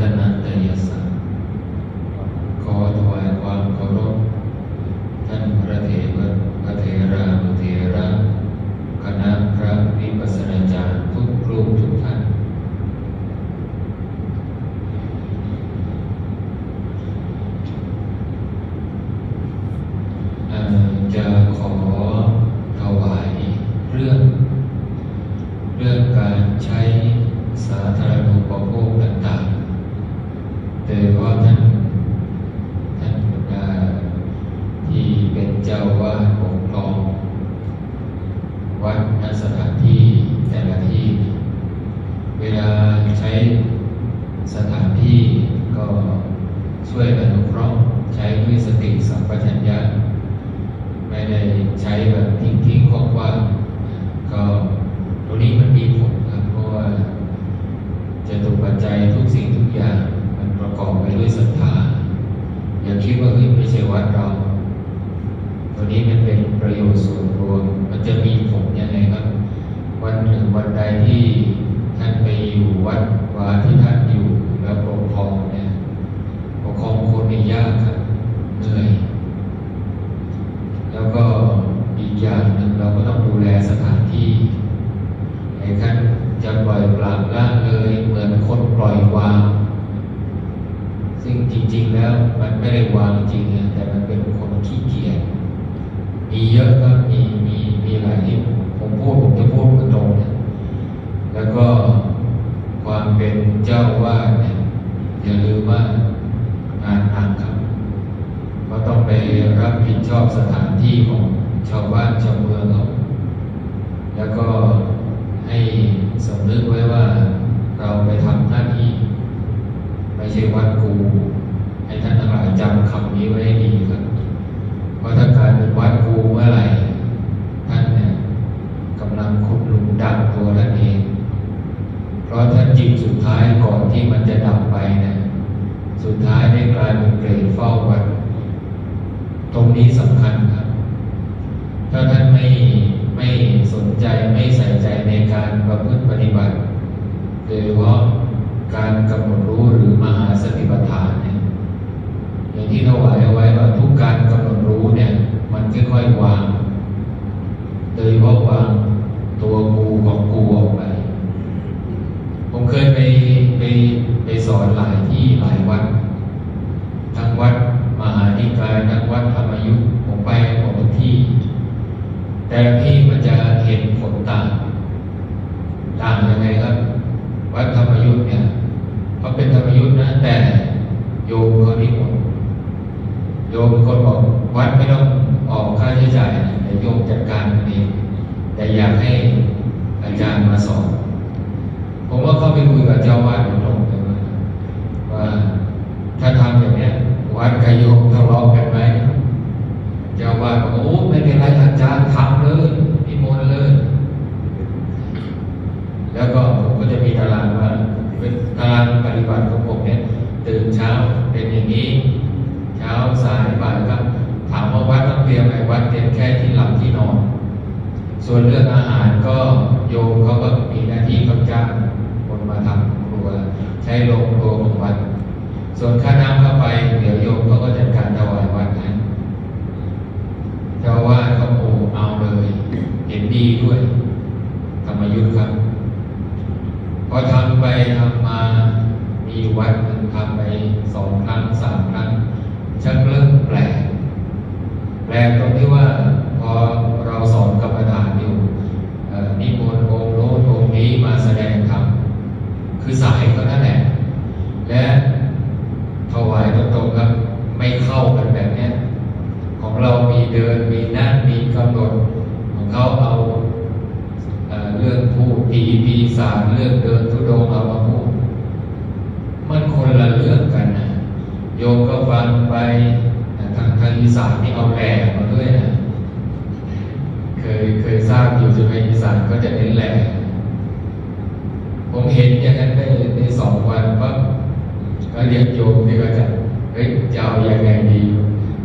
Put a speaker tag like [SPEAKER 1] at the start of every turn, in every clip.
[SPEAKER 1] ตนตยสังขอถวายความเคารพท่านพระเถระพระเถรานุเถระคณะพระวิปัสสนาจารย์ทุกรูปทุกท่าน เอ่อจะขอถวายเรื่อง เรื่องการใช้สาธารณูปโภคต่างๆโดยเฉพาะท่านท่านเอ่อที่เป็นเจ้าวาดปกครอง วัดณสถานที่แต่ละที่ เวลาใช้สถานที่ก็ ช่วยอนุเคราะห์ใช้ด้วยสติสัมปชัญญะ ไม่ได้ใช้แบบทิ้งทิ้งๆว่างๆก็ตรงนี้มันมีผลครับ เพราะว่าจะตุปัจจัยทุกสิ่งทุกอย่าง มันประกอบไปด้วยศรัทธา อย่าคิดว่าเฮ้ยไม่ใช่วัดเรา ตัวนี้มันเป็นประโยชน์ส่วนรวม มันจะมีผลยังไงครับ วันหนึ่งวันใดที่ท่านไปอยู่วัดวาที่ท่านอยู่แล้วปกครองเนี่ยปกครองคนนี่ยากครับเหนื่อย แล้วก็อีกอย่างหนึ่งเราก็ต้องดูแลสถานที่ไอ้ท่านจะปล่อยปละละเลยเหมือนคนปล่อยวาง ซึ่งจริง ๆ แล้วมันไม่ได้วางจริงนะแต่มันเป็นคนขี้เกียจ มีเยอะครับมีมีมีหลายที่ผมพูดผมจะพูดตรงนะแล้วก็ความเป็นเจ้าว่าเนี่ยอย่าลืมว่างานหนักครับก็ต้องไปรับผิดชอบสถานที่ของชาวบ้านชาวเมืองเขาแล้วก็ให้สำนึกไว้ว่าเราไปทำหน้าที่ ไม่ใช่วัดกู ให้ท่านทั้งหลายจำคำนี้ไว้ให้ดีครับ เพราะถ้าการเป็นวัดกูเมื่อไหร่ ท่านเนี่ยกำลังขุดหลุมดักตัวท่านเอง เพราะท่านจิตสุดท้ายก่อนที่มันจะดับไปเนี่ยสุดท้ายได้กลายเป็นเปรตเฝ้าวัด ตรงนี้สำคัญครับ ถ้าท่านไม่ไม่สนใจไม่ใส่ใจในการประพฤติปฏิบัติโดยเฉพาะการกำหนดรู้หรือมหาสติปัฏฐานเนี่ย อย่างที่ถวายเอาไว้ว่าทุกการกำหนดรู้เนี่ย มันค่อยๆวางโดยเฉพาะวางตัวกูของกูออกไป ผมเคยไปไปไปสอนหลายที่หลายวัด ทั้งวัดมหานิกายทั้งวัดธรรมยุทธผมไปหมดทุกที่ แต่ที่มันจะเห็นผลต่าง ต่างยังไงครับ วัดธรรมยุทธเนี่ยเขาเป็นธรรมยุทธนะแต่โยมเขานิมนต์ โยมคนบอกวัดไม่ต้องออกค่าใช้จ่ายแต่โยมจัดการเองแต่อยากให้อาจารย์มาสอนผมว่าเขาไปคุยกับเจ้าวาดตรงๆเลยว่าว่าถ้าทำอย่างเนี้ยวัดกับโยมทะเลาะกันไหมเจ้าวาดบอกโอ้ไม่เป็นไรอาจารย์ทำเลยนิมนต์เลยแล้วก็ผมก็จะมีตารางว่าเป็นตารางปฏิบัติของผมเนี่ยตื่นเช้าเป็นอย่างนี้าสายบ่ายครับ ถามว่าวัดต้องเตรียมอะไรวัดเตรียมแค่ที่หลับที่นอน ส่วนเรื่องอาหารก็โยมเขาก็มีหน้าที่ต้องจ้างคนมาทำครัว ใช้โรงครัวของวัด ส่วนค่าน้ำเข้าไป เดี๋ยวโยมเขาก็จัดการถวายวัดให้เจ้าอาว่าสเขาโอ้เอาเลย เห็นดีด้วยธรรมยุทธครับพอทำไปทำมามีวัดหนึ่งทำไปสองครั้งสามครั้ง ชักเริ่มแปลกแปลกตรงที่ว่าพอเราสอนกรรมฐานอยู่นิมนต์องค์โน้นองค์นี้มาแสดงธรรมคือสายก็นั่นแหละ และถวายตรงๆครับไม่เข้ากันแบบนี้ของเรามีเดินมีนั่งมีกำหนดของเขาเอาเรื่องพูดผีปีศาจเรื่องเดินทุดงค์เอามาพูด มันคนละเรื่องกันนะโยมก็ฟังไปนะทางทางอีสานนี่เอาแหล่มาด้วยนะ เคยเคย ทราบอยู่ใช่ไหมอีสานก็จะเน้นแหล่ผมเห็นอย่างนั้นได้ในสองวันปั๊บก็เรียกโยมที่ก็จะเฮ้ยจะเอาอยังไงดี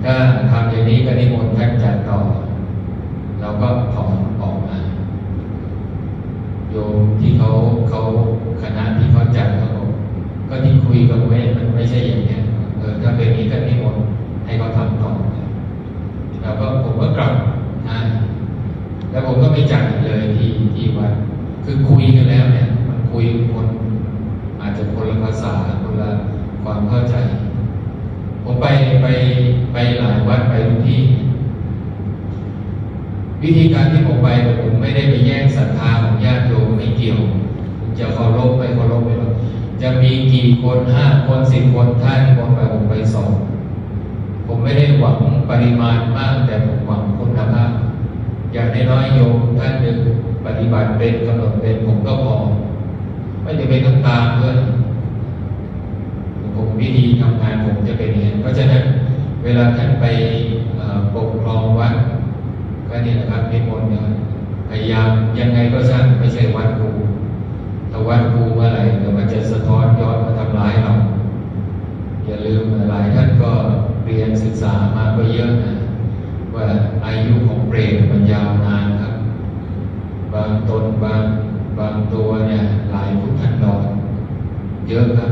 [SPEAKER 1] ถ้าทำอย่างนี้ก็นิมนต์ท่านจัดต่อ เราก็ถอนออกมา โยมที่เขาเขาคณะที่เขาจัดเขาบอกก็ที่คุยกับเวทมันไม่ใช่อย่างนี้เออถ้าเป็นอย่างนี้ก็นิมนต์ให้เขาทำต่อแล้วก็ผมก็กลับนะ แล้วผมก็ไม่จัดอีกเลยที่ที่วัดคือคุยกันแล้วเนี่ย มันคุยคนอาจจะคนละภาษาคนละความเข้าใจ ผมไปไปไปหลายวัดไปทุกที่ วิธีการที่ผมไปผมไม่ได้ไปแย่งศรัทธาของญาติโยมไม่เกี่ยว จะเคารพไม่เคารพไม่รบจะมีกี่คนห้าคนสิบคนท่านคนไปผมไปสอนผมไม่ได้หวังปริมาณมากแต่ผมหวังคุณภาพ อย่างน้อยๆโยมท่านหนึ่งปฏิบัติเป็นกำหนดเป็นผมก็พอไม่จะเป็นต้องตามเพื่อนผมวิธีทำงานผมจะเป็นอย่างนี้นเพราะฉะนั้นเวลาท่านไปปกครองวัดก็นี่แหละครับนิมนต์เนี่ยพยายามยังไงก็ช่างไม่ใช่วัดกูถ้าวัดกูเมื่อไหร่เดี๋ยวมันจะสะท้อนย้อนมาทำร้ายเราอย่าลืมหลายท่านก็เรียนศึกษามาก็เยอะนะ ว่าอายุของเปรตมันยาวนานครับ บางตนบางบางตัวเนี่ยหลายพุทธันดรเยอะครับ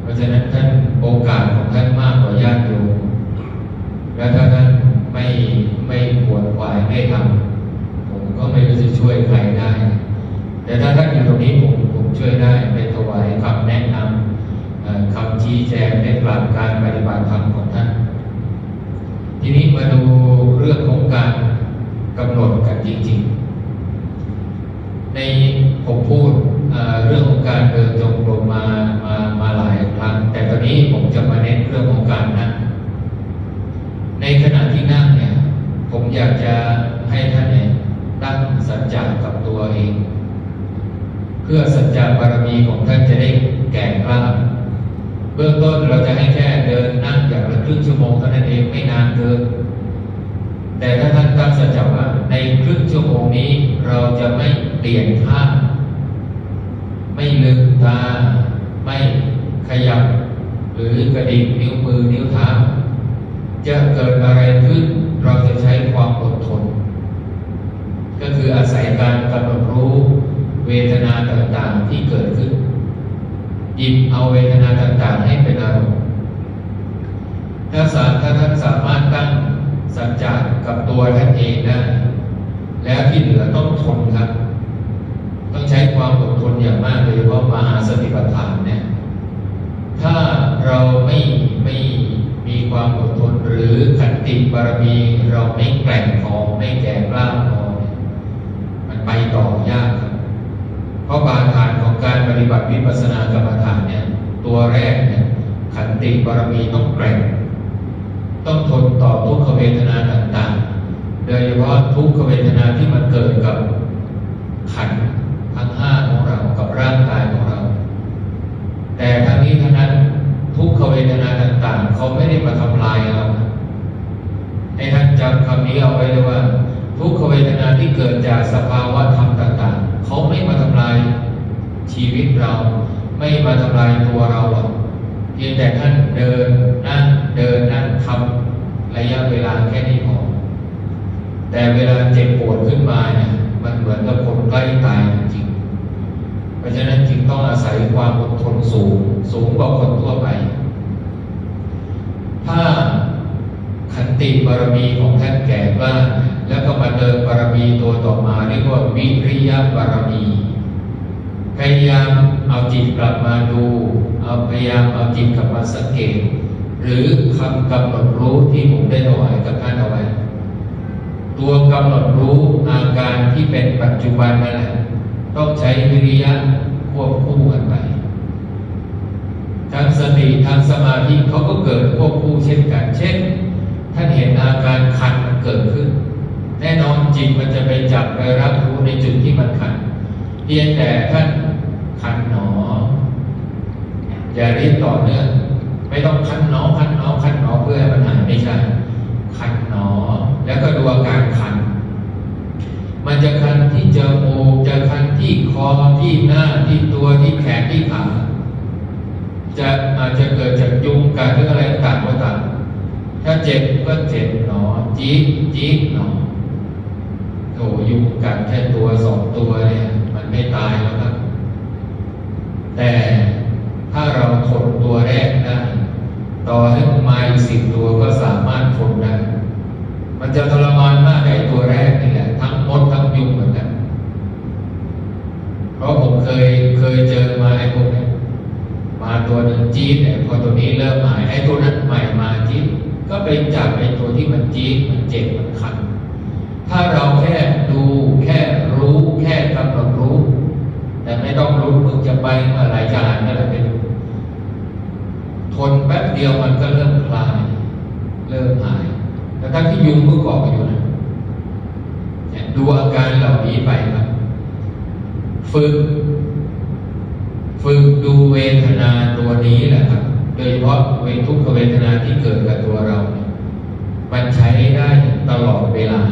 [SPEAKER 1] เพราะฉะนั้นท่านโอกาสของท่านมากกว่าญาติโยมแล้วถ้าท่านไม่ไม่ขวนขวายไม่ทำผมก็ไม่รู้จะช่วยใครได้ แต่ถ้าท่านอยู่ตรงนี้ผมผมช่วยได้ไปถวายคำแนะนำคำชี้แจงในหลักการปฏิบัติธรรมของท่าน ทีนี้มาดูเรื่องของการกำหนดกันจริง ๆ ในผมพูดเรื่องของการเดินจงกรมมามามาหลายครั้ง แต่ตอนนี้ผมจะมาเน้นเรื่องของการนั่งในขณะที่นั่งเนี่ยผมอยากจะให้ท่านเนี่ยตั้งสัจจะกับตัวเอง เพื่อสัจจะบารมีของท่านจะได้แก่กล้า บื้องต้นเราจะให้แค่เดินนั่งอย่างละครึ่งชั่วโมงเท่านั้นเองไม่นานเกิน แต่ถ้าท่านตั้งสัจจะว่าในครึ่งชั่วโมงนี้เราจะไม่เปลี่ยนท่าไม่ลืมตาไม่ขยับ หรือกระดิกนิ้วมือนิ้วเท้าจะเกิดอะไรขึ้นเราจะใช้ความอดทน ก็คืออาศัยการกำหนดรู้เวทนาต่างๆที่เกิดขึ้น หยิบเอาเวทนาต่างๆ ให้เป็นอารมณ์ถ้าสารถ้าท่านสามารถตั้งสัจจะกับตัวท่านเองได้แล้วที่เหลือต้องทนครับ ต้องใช้ความอดทนอย่างมากโดยเฉพาะมหาสติปัฏฐานเนี่ยถ้าเราไม่ไม่มีความอดทนหรือขันติบารมีเราไม่แกร่งพอไม่แก่กล้าพอมันไปต่อยากครับเพราะบาฐานของ การปฏิบัติวิปัสสนากรรมฐานเนี่ยตัวแรกเนี่ยขันติบารมีต้องแกร่ง ต้องทนต่อทุกขเวทนาต่างๆ โดยเฉพาะทุกขเวทนาที่มันเกิดกับขันธ์ทั้งห้าของเรากับร่างกายของเรา แต่ทั้งนี้ทั้งนั้นทุกขเวทนาต่างๆ เขาไม่ได้มาทำลายเราให้ท่านจำคำนี้เอาไว้เลยว่า ทุกขเวทนาที่เกิดจากสภาวะธรรมต่าง ๆ เขาไม่มา ชีวิตเราไม่มาทำลายตัวเราหรอกเพียงแต่ท่านเดินนั่งเดินนั่งทำระยะเวลาแค่นี้พอแต่เวลาเจ็บปวดขึ้นมาเนี่ยมันเหมือนกับคนใกล้ตายจริงๆเพราะฉะนั้นจึงต้องอาศัยความอดทนสูง สูงกว่าคนทั่วไป ถ้าขันติบารมีของท่านแก่กล้าแล้วก็มาเดินบารมีตัวต่อมาเรียกว่าวิริยะบารมี พยายามเอาจิตกลับมาดู เอาพยายามเอาจิตกลับมาสังเกต หรือคำกำหนดรู้ที่ผมได้ถวายกับท่านเอาไว้ ตัวกำหนดรู้อาการที่เป็นปัจจุบันนั่นแหละต้องใช้วิริยะควบคู่กันไปทั้งสติทั้งสมาธิเขาก็เกิดควบคู่เช่นกัน เช่น ท่านเห็นอาการคันมันเกิดขึ้น แน่นอนจิตมันจะไปจับไปรับรู้ในจุดที่มันคันเพียงแต่ท่าน คันหนอ อย่ารียกต่อเนื่องไม่ต้องคันหนอคันหนอคันหนอเพื่อให้มันหาไม่ใช่คันหนอ แล้วก็ดูอาการคัน มันจะคันที่จมูกจะคันที่คอที่หน้าที่ตัวที่แขนที่ขาจะอาจจะเกิดจากยุงกัดหรืออะไรต่างก็ตามถ้าเจ็บก็เจ็บหนอจี๊ดจี๊ดหนอโถยุงกัดแค่ตัวสองตัวเนี่ย มันไม่ตายแล้วครับ แต่ถ้าเรา ทนตัวแรกได้ ต่อให้มันมาอีกสิบตัวก็สามารถทนได้ มันจะทรมานมากไอ้ตัวแรกนี่แหละ ทั้งมดทั้งยุงเหมือนกัน เพราะผมเคยเคยเจอมาไอ้พวกเนี้ยมาตัวหนึ่ง จี๊ดเนี่ยพอตัวนี้เริ่มหายไอ้ตัวนั้นใหม่มาจี๊ดก็ไปจับไอ้ตัวที่มันจี๊ดมันเจ็บมันคัน ถ้าเราแค่ดูแค่รู้แค่กำหนดรู้ แต่ไม่ต้องรู้มึงจะไปเมื่อไรจะหายเมื่อไหรไม่รู้ทนแป๊บเดียวมันก็เริ่มคลาย เริ่มหายแต่ทั้งที่ยุงก็เกาะอยู่นะดูอาการเหล่านี้ไปครับฝึก ฝึกดูเวทนาตัวนี้แหละครับ โดยเฉพาะเวทุกขเวทนาที่เกิดกับตัวเรา มันใช้ได้ตลอดเวลา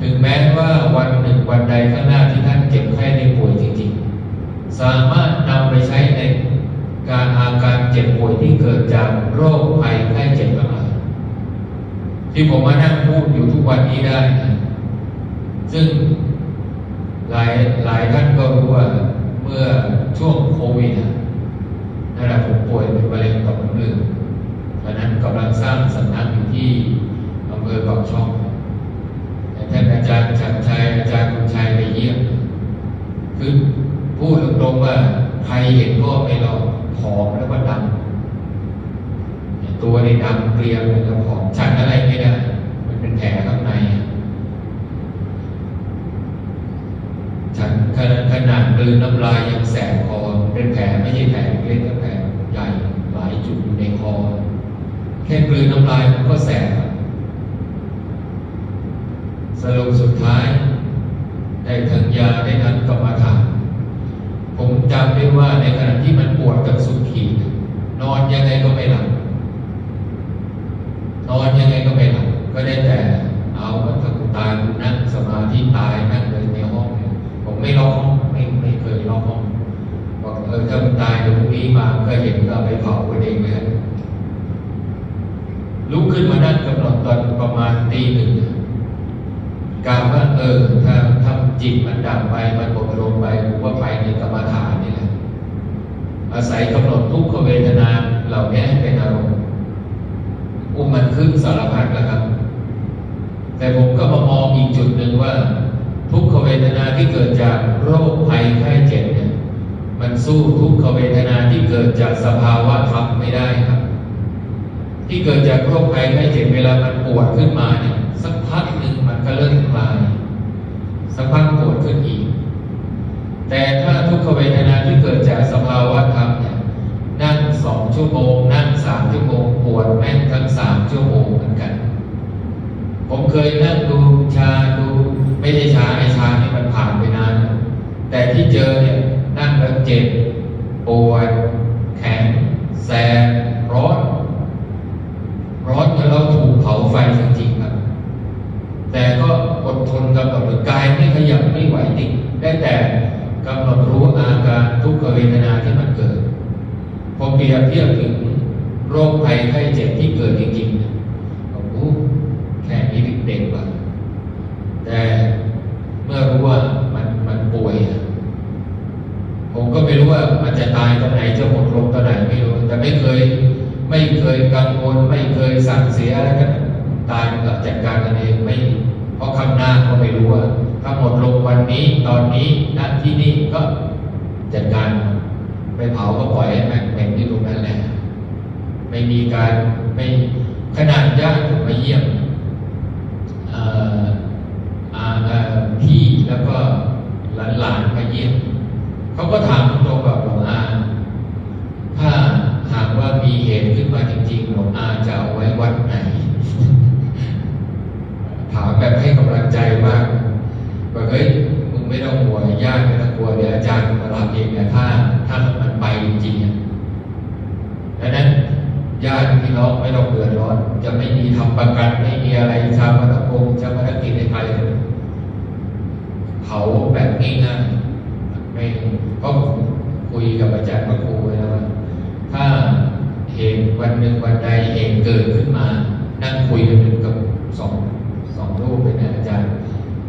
[SPEAKER 1] ถึงแม้ว่าวันหนึ่งวันใดข้างหน้าที่ท่านเจ็บไข้ได้ป่วยจริงๆ สามารถนำไปใช้ในการอาการเจ็บป่วยที่เกิดจากโรคภัยไข้เจ็บทั้งหลายที่ผมมานั่งพูดอยู่ทุกวันนี้ได้นะซึ่งหลายหลายท่านก็รู้ว่า มื่อช่วงโควิดอะนั่นแหละผมป่วยเป็นมะเร็งต่อมน้ำเหลืองตอนนั้นกำลังสร้างสำนักอยู่ที่อำเภอปากช่องแต่ท่านอาจารย์ชัดชัยอาจารย์คุณชัยไปเยี่ยมคือพูดตรงๆว่าใครเห็นก็ไม่รอดผอมแล้วก็ดำตัวในดำเกลียมแล้วผอมฉันอะไรไม่ได้มันเป็นแผลข้างในอะ ฉันขนาดขนาดกลืนน้ำลายยังแสบคอเป็นแผลไม่ใช่แผลเล็กๆแผลใหญ่หลายจุดอยู่ในคอแค่กลืนน้ำลายมันก็แสบสรุปสุดท้าย ได้ทั้งยาได้ทั้งกรรมฐานผมจำได้ว่าในขณะที่มันปวดกับสุดขีดนอนยังไงก็ไม่หลับนอนยังไงก็ไม่หลับก็ได้แต่เอาว่าถ้ากูตายนั่งสมาธิตายนั่งเลย ไม่ล็อกห้องไม่ไม่เคยล็อกห้องบอกเออถ้ามึงตายเดี๋ยวพรุ่งนี้มาก็เห็นก็เอาไปเผากันเองเลยลุกขึ้นมานั่งกำหนดตอนประมาณตีหนึ่งกาวว่าเออถ้าถ้าจิตมันดับไปมันหมดลงไปผมว่าไปในกรรมฐานนี่แหละอาศัยกำหนดทุกขเวทนาเหล่านี้เป็นอารมณ์อุ้มมันขึ้นสารพัดแล้วครับ แต่ผมก็มามองอีกจุดหนึ่งว่า ทุกขเวทนาที่เกิดจากโรคภัยไข้เจ็บเนี่ยมันสู้ทุกขเวทนาที่เกิดจากสภาวะธรรมไม่ได้ครับ ที่เกิดจากโรคภัยไข้เจ็บเวลามันปวดขึ้นมาเนี่ยสักพักหนึ่งมันก็เริ่มคลายสักพักปวดขึ้นอีก แต่ถ้าทุกขเวทนาที่เกิดจากสภาวะธรรมเนี่ยนั่งสองชั่วโมง นั่งสามชั่วโมง ปวดแม่นทั้งสามชั่วโมงเหมือนกัน ผมเคยนั่งดูชาดู ไม่ใช่ชาไอชานี่มันผ่านไปนานแต่ที่เจอเนี่ยนั่งแล้วเจ็บปวดแข็งแสบร้อนร้อนจนเราถูกเผาไฟจริงๆครับแต่ก็อดทนกำหนดกายไม่ขยับไม่ไหวจริงได้แต่กำหนดรู้อาการทุกขเวทนาที่มันเกิดผมเปรียบเทียบถึงโรคภัยไข้เจ็บที่เกิดจริงๆเนี่ยโอ้โหแค่นี้เด็กๆว่ะแต่เมื่อรู้ว่ามันมันป่วยอะผมก็ไม่รู้ว่ามันจะตายตอนไหน จะหมดลมตอนไหนไม่รู้แต่ไม่เคย ไม่เคยกังวลไม่เคยสั่งเสียอะไรกันตายมันก็จัดการกันเองไม่เพราะข้างหน้าก็ไม่รู้ว่าถ้าหมดลมวันนี้ตอนนี้ณที่นี่ก็จัดการไปเผาก็ปล่อยให้แม่งเป็นที่ตรงนั้นแหละไม่มีการไม่ขนาดญาติผมมาเยี่ยมเอ่ออาเอ่อพี่แล้วก็หลานๆมาเยี่ยมเขาก็ถามตรงๆกับหลวงอาถ้าหากว่า มีเหตุขึ้นมาจริงๆหลวงอาจะเอาไว้วัดไหน ถามแบบให้กำลังใจมากบอกเฮ้ยมึงไม่ต้องห่วงญาติไม่ต้องกลัวเดี๋ยวอาจารย์มารับเองนะถ้าถ้ามันไปจริงๆดังนั้นญาติพี่น้องไม่ต้องเดือดร้อน จะไม่มีทำประกันไม่มีอะไรชาวพระพงชาวพระกิจในไทยเลยเผาแบบง่ายๆไม่เพราะผมคุยกับอาจารย์พระครูไว้แล้วว่า ถ้าเหตุวันหนึ่งวันใด เกิดขึ้นมา นั่งคุยกันหนึ่งกับสองสองรูปเป็นอาจารย์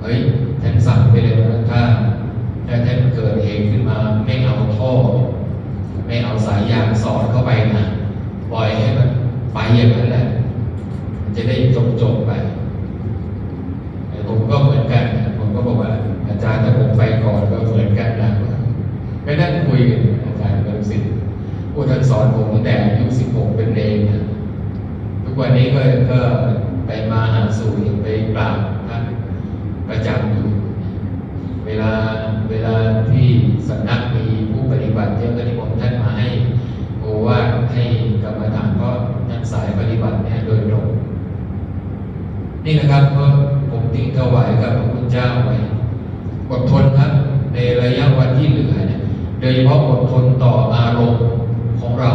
[SPEAKER 1] เฮ้ยท่านสั่งไปเลยว่าถ้าถ้าท่านเกิดเหตุขึ้นมา ไม่เอาท่อ ไม่เอาสายยางสอดเข้าไปนะบ่อยให้มันไปอย่างนั้นแหละมันจะได้จบจบๆไปผมก็เหมือนกันผมก็บอกว่า อาจารย์ถ้าผมไปก่อนก็เหมือนกันนะก็นั่งคุยกันอาจารย์กับลูกศิษย์ผู้ท่านสอนผมตั้งแต่อายุสิบหกเป็นเนรนะ ทุกวันนี้ก็ก็ไปมาหาสู่ยังไปกราบท่านประจำอยู่เวลาเวลาที่สำนักมีผู้ปฏิบัติเยอะก็นิมนต์ท่านมาให้โอวาทให้กรรมฐานเพราะท่านสายปฏิบัติเนี่ยโดยตรงนี่นะครับก็ผมทิ้งถวายกับพระคุณเจ้าไว้อดทนครับ ในระยะวันที่เหลือเนี่ยโดยเฉพาะอดทนต่ออารมณ์ของเรา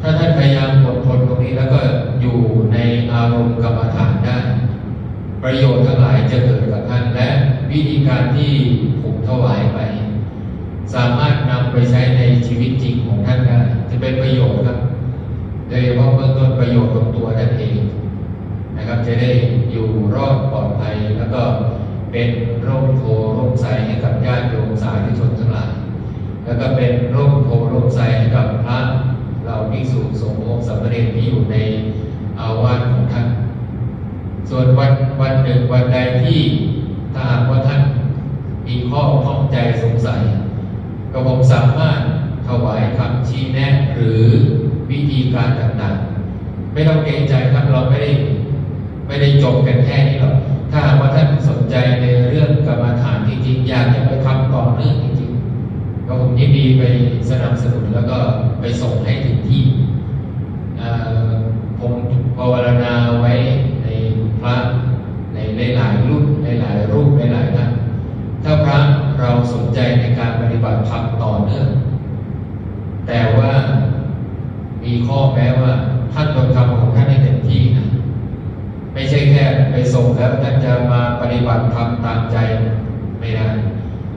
[SPEAKER 1] ถ้าท่านพยายามอดทนตรงนี้แล้วก็อยู่ในอารมณ์กรรมฐานได้ ประโยชน์ทั้งหลายจะเกิดกับท่านและ วิธีการที่ผมถวายไป สามารถนำไปใช้ในชีวิตจริงของท่านได้จะเป็นประโยชน์ครับโดยเฉพาะเบื้องต้นประโยชน์ของตัวท่านเองนะครับจะได้อยู่รอดปลอดภัยแล้วก็เป็นร่มโพร่มใสให้กับญาติโยมสาธุชนทั้งหลายแล้วก็เป็นร่มโพร่มใสให้กับพระเราภิกษุสงฆ์องค์สามเณรที่อยู่ในอาวาสของท่าน ส่วนวันวันหนึ่งวันใดที่ถ้าหากว่าท่านมี ข้อข้องใจสงสัยก็ผมสามารถถวายคำชี้แนะหรือวิธีการต่างๆ ไม่ต้องเกรงใจครับเราไม่ได้ไม่ได้จบกันแค่นี้หรอกถ้าหากว่าท่านสนใจในเรื่องกรรมฐานจริงๆอยากจะไปทำต่อเนื่องจริงๆก็ผมยินดีไปสนับสนุนแล้วก็ไปส่งให้ถึงที่ผมภาวนาไว้ในพระในหลายๆรุ่นหลายๆรูปหลายๆท่าน ถ้าพระเราสนใจในการปฏิบัติธรรมต่อเนื่อง แต่ว่ามีข้อแม้ว่าท่านต้องทำของท่านให้เต็มที่นะ ไม่ใช่แค่ไปส่งแล้วท่านจะมาปฏิบัติธรรมตามใจไม่ได้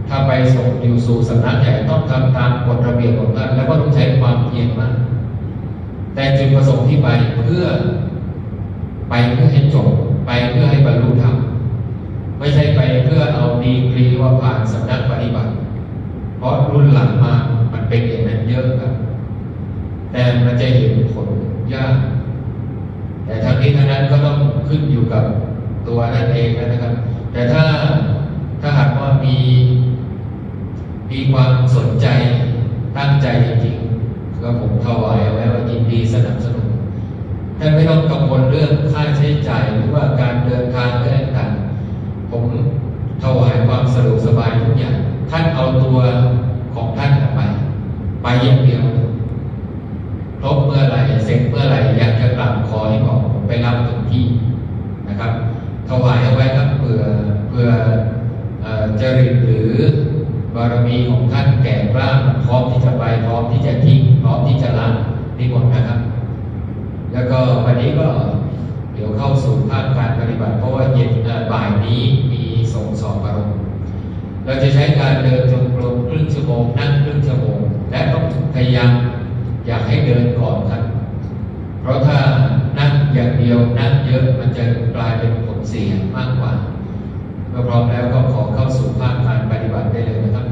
[SPEAKER 1] ถ้าไปส่งอยู่สู่สำนักใหญ่ต้องทำตามกฎระเบียบของท่านแล้วก็ต้องใช้ความเพียรมาก แต่จุดประสงค์ที่ไปเพื่อ ไปเพื่อให้จบไปเพื่อให้บรรลุธรรม ไม่ใช่ไปเพื่อเอาดีกรีว่าผ่านสำนักปฏิบัติ เพราะรุ่นหลังมามันเป็นอย่างนั้นเยอะครับ แต่มันจะเห็นผลยาก แต่ทั้งนี้ทั้งนั้นก็ต้องขึ้นอยู่กับตัวนั่นเองนะครับ แต่ถ้าถ้าหากว่ามีมีความสนใจตั้งใจจริงๆ ก็ผมถวายเอาไว้ว่ายินดีสนับสนุนท่านไม่ต้องกังวลเรื่องค่าใช้จ่ายหรือว่าการเดินทางเรื่องต่าง ผมถวายความสะดวกสบายทุกอย่าง ท่านเอาตัวของท่านไป ไปอย่างเดียวครบเมื่อไหร่เสร็จเมื่อไหร่อยากจะกลับขอให้บอกผมไปรับถึงที่นะครับถวายเอาไว้ครับเพื่อเพื่ออจริตหรือบารมีของท่านแก่กล้าพร้อมที่จะไปพร้อมที่จะทิ้งพร้อมที่จะละนิมนต์นะครับ แล้วก็วันนี้ก็ ดี๋ยวเข้าสู่ภาคการปฏิบัติ เพราะว่าเย็นบ่ายนี้มีส่งสอบอารมณ์เราจะใช้การเดินจงกรมครึ่งชั่วโมงนั่งครึ่งชั่วโมงและต้องพยายามอยากให้เดินก่อนครับ เพราะถ้านั่งอย่างเดียวนั่งเยอะมันจะกลายเป็นผลเสียมากกว่าเมื่อพร้อมแล้วก็ขอเข้าสู่ภาคการปฏิบัติได้เลยนะครับ